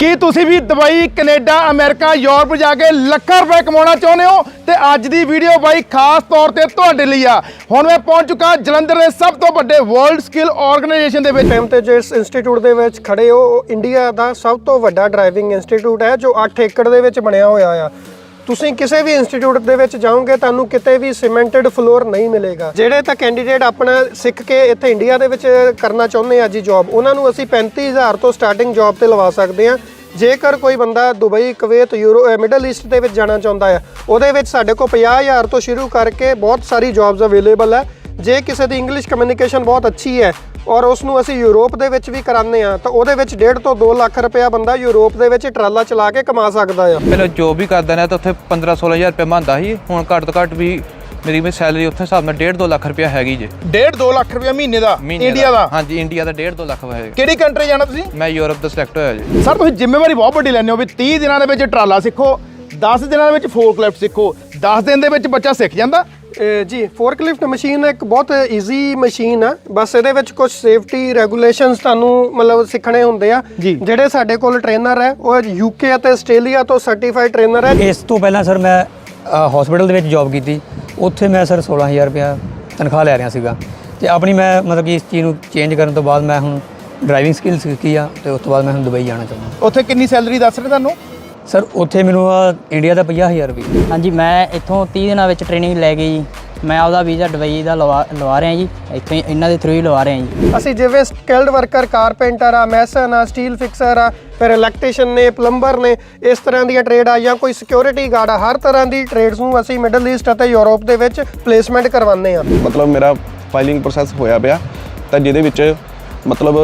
ਕੀ ਤੁਸੀਂ ਵੀ Dubai, Canada, America, Europe ਜਾ ਕੇ ਲੱਖਾਂ ਰੁਪਏ ਕਮਾਉਣਾ ਚਾਹੁੰਦੇ ਹੋ? ਤੇ ਅੱਜ ਦੀ ਵੀਡੀਓ ਬਾਈ ਖਾਸ ਤੌਰ ਤੇ ਤੁਹਾਡੇ ਲਈ ਆ। ਹੁਣ ਮੈਂ ਪਹੁੰਚ ਚੁੱਕਾ ਜਲੰਧਰ ਦੇ ਸਭ ਤੋਂ ਵੱਡੇ ਵਰਲਡ ਸਕਿੱਲ ਆਰਗੇਨਾਈਜੇਸ਼ਨ ਦੇ ਵਿੱਚ। ਟਾਈਮ ਤੇ ਜਿਸ ਇੰਸਟੀਚਿਊਟ ਦੇ ਵਿੱਚ ਖੜੇ ਹੋ, ਉਹ ਇੰਡੀਆ ਦਾ ਸਭ ਤੋਂ ਵੱਡਾ ਡਰਾਈਵਿੰਗ ਇੰਸਟੀਚਿਊਟ ਹੈ, ਜੋ 8 ਏਕੜ ਦੇ ਵਿੱਚ ਬਣਿਆ ਹੋਇਆ ਆ। ਤੁਸੀਂ ਕਿਸੇ ਵੀ ਇੰਸਟੀਚਿਊਟ ਦੇ ਵਿੱਚ ਜਾਓਗੇ, ਤੁਹਾਨੂੰ ਕਿਤੇ ਵੀ ਸੀਮੈਂਟਡ ਫਲੋਰ ਨਹੀਂ ਮਿਲੇਗਾ। ਜਿਹੜੇ ਤਾਂ ਕੈਂਡੀਡੇਟ ਆਪਣਾ ਸਿੱਖ ਕੇ ਇੱਥੇ ਇੰਡੀਆ ਦੇ ਵਿੱਚ ਕਰਨਾ ਚਾਹੁੰਦੇ ਆ ਜੀ ਜੌਬ ਉਹਨਾਂ ਨੂੰ ਅਸੀਂ 35000 ਤੋਂ ਸਟਾਰਟਿੰਗ ਜੌਬ ਤੇ ਲਵਾ ਸਕਦੇ ਹਾਂ ਜੇਕਰ ਕੋਈ ਬੰਦਾ Dubai, Kuwait, Euro middle east ਦੇ ਵਿੱਚ ਜਾਣਾ ਚਾਹੁੰਦਾ ਹੈ ਉਹਦੇ ਵਿੱਚ ਸਾਡੇ ਕੋਲ 50000 ਤੋਂ ਸ਼ੁਰੂ ਕਰਕੇ ਬਹੁਤ ਸਾਰੀ ਜੌਬਸ ਅਵੇਲੇਬਲ ਹੈ ਜੇ ਕਿਸੇ ਦੀ ਇੰਗਲਿਸ਼ ਕਮਿਊਨੀਕੇਸ਼ਨ ਬਹੁਤ ਅੱਛੀ ਹੈ ਔਰ ਉਸ ਨੂੰ ਅਸੀਂ ਯੂਰਪ ਦੇ ਵਿੱਚ ਵੀ ਕਰਾਉਂਦੇ ਆ ਤਾਂ ਉਹਦੇ ਵਿੱਚ 1.5 ਤੋਂ 2 ਲੱਖ ਰੁਪਇਆ ਬੰਦਾ ਯੂਰਪ ਦੇ ਵਿੱਚ ਟਰਾਲਾ ਚਲਾ ਕੇ ਕਮਾ ਸਕਦਾ ਆ। ਪਹਿਲਾਂ ਜੋਬ ਵੀ ਕਰਦਾ ਰਿਹਾ ਤਾਂ ਉੱਥੇ 15 16000 ਰੁਪਏ ਮੰਨਦਾ ਸੀ। ਹੁਣ ਘੱਟ ਤੋਂ ਘੱਟ ਵੀ ਮੇਰੀ ਵੀ ਸੈਲਰੀ ਉੱਥੇ ਹਿਸਾਬ ਨਾਲ 1.5 2 ਲੱਖ ਰੁਪਏ ਹੈਗੀ ਜੇ। 1.5 2 ਲੱਖ ਰੁਪਏ ਮਹੀਨੇ ਦਾ? ਇੰਡੀਆ ਦਾ। ਹਾਂਜੀ ਇੰਡੀਆ ਦਾ 1.5 2 ਲੱਖ ਹੈ ਕਿਹੜੀ ਕੰਟਰੀ ਜਾਣਾ ਤੁਸੀਂ? ਮੈਂ ਯੂਰਪ ਦਾ ਸਿਲੈਕਟ ਹੋਇਆ ਜੀ। ਸਰ ਤੁਸੀਂ ਜ਼ਿੰਮੇਵਾਰੀ ਬਹੁਤ ਵੱਡੀ ਲੈਂਦੇ ਹੋ ਵੀ 30 ਦਿਨਾਂ ਦੇ ਵਿੱਚ ਟਰਾਲਾ ਸਿੱਖੋ 10 ਦਿਨਾਂ ਦੇ ਵਿੱਚ ਫੋਰਕਲਿਫਟ ਸਿੱਖੋ 10 ਦਿਨ ਦੇ ਵਿੱਚ ਬੱਚਾ ਸਿੱਖ ਜਾਂਦਾ ਜੀ ਫੋਰਕਲਿਫਟ ਮਸ਼ੀਨ ਇੱਕ ਬਹੁਤ ਈਜ਼ੀ ਮਸ਼ੀਨ ਆ। ਬਸ ਇਹਦੇ ਵਿੱਚ ਕੁਝ ਸੇਫਟੀ ਰੈਗੂਲੇਸ਼ਨਸ ਤੁਹਾਨੂੰ ਮਤਲਬ ਸਿੱਖਣੇ ਹੁੰਦੇ ਆ। ਜੀ। ਜਿਹੜੇ ਸਾਡੇ ਕੋਲ ਟ੍ਰੇਨਰ ਹੈ ਉਹ ਯੂਕੇ ਅਤੇ ਆਸਟ੍ਰੇਲੀਆ ਤੋਂ ਸਰਟੀਫਾਈਡ ਟ੍ਰੇਨਰ ਹੈ ਇਸ ਤੋਂ ਪਹਿਲਾਂ ਸਰ ਮੈਂ ਹਸਪੀਟਲ ਦੇ ਵਿੱਚ ਜੌਬ ਕੀਤੀ। ਉੱਥੇ ਮੈਂ ਸਰ 16000 ਰੁਪਇਆ ਤਨਖਾਹ ਲੈ ਰਿਹਾ ਸੀਗਾ। ਤੇ ਆਪਣੀ ਮੈਂ ਮਤਲਬ ਕਿ ਇਸ ਚੀਜ਼ ਨੂੰ ਚੇਂਜ ਕਰਨ ਤੋਂ ਬਾਅਦ ਮੈਂ ਹੁਣ ਡਰਾਈਵਿੰਗ ਸਕਿੱਲ ਸਿੱਖੀ ਆ ਤੇ ਉਸ ਤੋਂ ਬਾਅਦ ਮੈਂ ਹੁਣ ਦੁਬਈ ਜਾਣਾ ਚਾਹੁੰਦਾ। ਉੱਥੇ ਕਿੰਨੀ ਸੈਲਰੀ ਦੱਸ ਰਹੇ ਤੁਹਾਨੂੰ? ਸਰ ਉੱਥੇ ਮੈਨੂੰ ਇੰਡੀਆ ਦਾ 50000 ਰੁਪਏ। ਹਾਂਜੀ ਮੈਂ ਇੱਥੋਂ 30 ਦਿਨਾਂ ਵਿੱਚ ਟ੍ਰੇਨਿੰਗ ਲੈ ਕੇ ਜੀ। ਮੈਂ ਆਪਦਾ ਵੀਜ਼ਾ ਦੁਬਈ ਦਾ ਲਵਾ ਲਵਾ ਰਿਹਾ ਜੀ। ਇੱਥੋਂ ਹੀ ਇਹਨਾਂ ਦੇ ਥਰੂ ਹੀ ਲਵਾ ਰਿਹਾ ਜੀ। ਅਸੀਂ ਜਿਵੇਂ ਸਕਿਲਡ ਵਰਕਰ ਕਾਰਪੈਂਟਰ ਆ ਮੈਸਨ ਆ ਸਟੀਲ ਫਿਕਸਰ ਆ ਫਿਰ ਇਲੈਕਟ੍ਰੀਸ਼ੀਅਨ ਨੇ ਪਲੰਬਰ ਨੇ ਇਸ ਤਰ੍ਹਾਂ ਦੀਆਂ ਟ੍ਰੇਡ ਆ ਜਾਂ ਕੋਈ ਸਿਕਿਉਰਿਟੀ ਗਾਰਡ ਆ ਹਰ ਤਰ੍ਹਾਂ ਦੀ ਟ੍ਰੇਡਸ ਨੂੰ ਅਸੀਂ ਮਿਡਲ ਈਸਟ ਅਤੇ ਯੂਰਪ ਦੇ ਵਿੱਚ ਪਲੇਸਮੈਂਟ ਕਰਵਾਉਂਦੇ ਆ ਮਤਲਬ ਮੇਰਾ ਫਾਈਲਿੰਗ ਪ੍ਰੋਸੈਸ ਹੋਇਆ ਪਿਆ। ਤਾਂ ਜਿਹਦੇ ਵਿੱਚ ਮਤਲਬ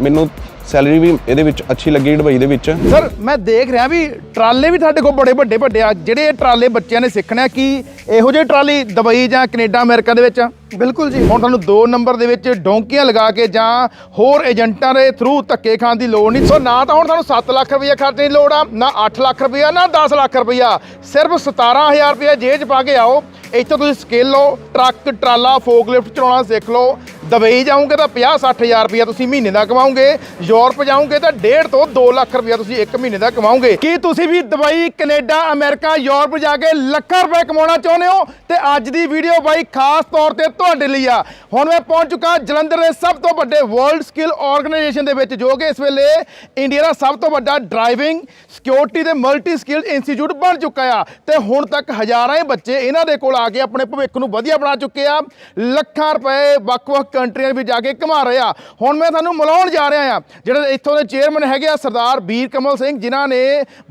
ਮੈਨੂੰ ਸੈਲਰੀ ਵੀ ਇਹਦੇ ਵਿੱਚ ਅੱਛੀ ਲੱਗੀ ਦੁਬਈ ਦੇ ਵਿੱਚ। ਸਰ ਮੈਂ ਦੇਖ ਰਿਹਾ ਵੀ ਟਰਾਲੇ ਵੀ ਤੁਹਾਡੇ ਕੋਲ ਬੜੇ ਵੱਡੇ ਵੱਡੇ ਆ। ਜਿਹੜੇ ਇਹ ਟਰਾਲੇ ਬੱਚਿਆਂ ਨੇ ਸਿੱਖਣੇ ਆ ਕੀ ਇਹੋ ਜਿਹੇ ਟਰਾਲੀ ਦੁਬਈ ਜਾਂ ਕੈਨੇਡਾ ਅਮਰੀਕਾ ਦੇ ਵਿੱਚ? ਆ ਬਿਲਕੁਲ ਜੀ। ਹੁਣ ਤੁਹਾਨੂੰ 2 ਨੰਬਰ ਦੇ ਵਿੱਚ ਡੋਂਕੀਆਂ ਲਗਾ ਕੇ ਜਾਂ ਹੋਰ ਏਜੰਟਾਂ ਦੇ ਥਰੂ ਧੱਕੇ ਖਾਣ ਦੀ ਲੋੜ ਨਹੀਂ। ਸੋ ਨਾ ਤਾਂ ਹੁਣ ਤੁਹਾਨੂੰ 7 ਲੱਖ ਰੁਪਏ ਖਰਚਣ ਦੀ ਲੋੜ ਆ ਨਾ 8 ਲੱਖ ਰੁਪਏ ਨਾ 10 ਲੱਖ ਰੁਪਇਆ ਸਿਰਫ 17000 ਰੁਪਏ ਜੇਬ 'ਚ ਪਾ ਕੇ ਆਓ। ਇੱਥੋਂ ਤੁਸੀਂ ਸਕਿੱਲ ਲਓ, ਟਰੱਕ, ਟਰਾਲਾ ਫੋਕਲਿਫਟ ਚਲਾਉਣਾ ਸਿੱਖ ਲਓ। ਦੁਬਈ ਜਾਓਗੇ ਤਾਂ 50 60000 ਰੁਪਇਆ ਤੁਸੀਂ ਮਹੀਨੇ ਦਾ ਕਮਾਓਗੇ। ਯੂਰਪ ਜਾਓਗੇ ਤਾਂ 1.5 ਤੋਂ 2 ਲੱਖ ਰੁਪਇਆ ਤੁਸੀਂ ਇੱਕ ਮਹੀਨੇ ਦਾ ਕਮਾਓਗੇ। ਕੀ ਤੁਸੀਂ ਵੀ ਦੁਬਈ, ਕੈਨੇਡਾ, ਅਮਰੀਕਾ, ਯੂਰਪ ਜਾ ਕੇ ਲੱਖਾਂ ਰੁਪਏ ਕਮਾਉਣਾ ਚਾਹੁੰਦੇ ਹੋ? ਤੇ ਅੱਜ ਦੀ ਵੀਡੀਓ ਬਾਈ ਖਾਸ ਤੌਰ ਤੇ ਤੁਹਾਡੇ ਲਈ ਆ। ਹੁਣ ਮੈਂ ਪਹੁੰਚ ਚੁੱਕਾ ਜਲੰਧਰ ਦੇ ਸਭ ਤੋਂ ਵੱਡੇ ਵਰਲਡ ਸਕਿੱਲ ਆਰਗੇਨਾਈਜੇਸ਼ਨ ਦੇ ਵਿੱਚ, ਜੋ ਕਿ ਇਸ ਵੇਲੇ ਇੰਡੀਆ ਦਾ ਸਭ ਤੋਂ ਵੱਡਾ ਡਰਾਈਵਿੰਗ ਸਿਕਿਉਰਿਟੀ ਤੇ ਮਲਟੀ ਸਕਿੱਲ ਇੰਸਟੀਚਿਊਟ ਬਣ ਚੁੱਕਾ ਆ। ਤੇ ਹੁਣ ਤੱਕ ਹਜ਼ਾਰਾਂ ਹੀ ਬੱਚੇ ਇਹਨਾਂ ਦੇ ਕੋਲ ਆ ਕੇ ਆਪਣੇ ਭਵਿੱਖ ਨੂੰ ਵਧੀਆ ਬਣਾ ਚੁੱਕੇ ਆ। ਲੱਖਾਂ ਰੁਪਏ ਵੱਖ-ਵੱਖ ਕੰਟਰੀਆਂ ਵਿੱਚ ਜਾ ਕੇ ਕਮਾ ਰਹੇ ਆ। ਹੁਣ ਮੈਂ ਤੁਹਾਨੂੰ ਮਿਲਾਉਣ ਜਾ ਰਿਹਾ ਆ, ਜਿਹੜੇ ਇੱਥੋਂ ਦੇ ਚੇਅਰਮੈਨ ਹੈਗੇ ਆ, ਸਰਦਾਰ ਵੀਰ ਕਮਲ ਸਿੰਘ, ਜਿਨ੍ਹਾਂ ਨੇ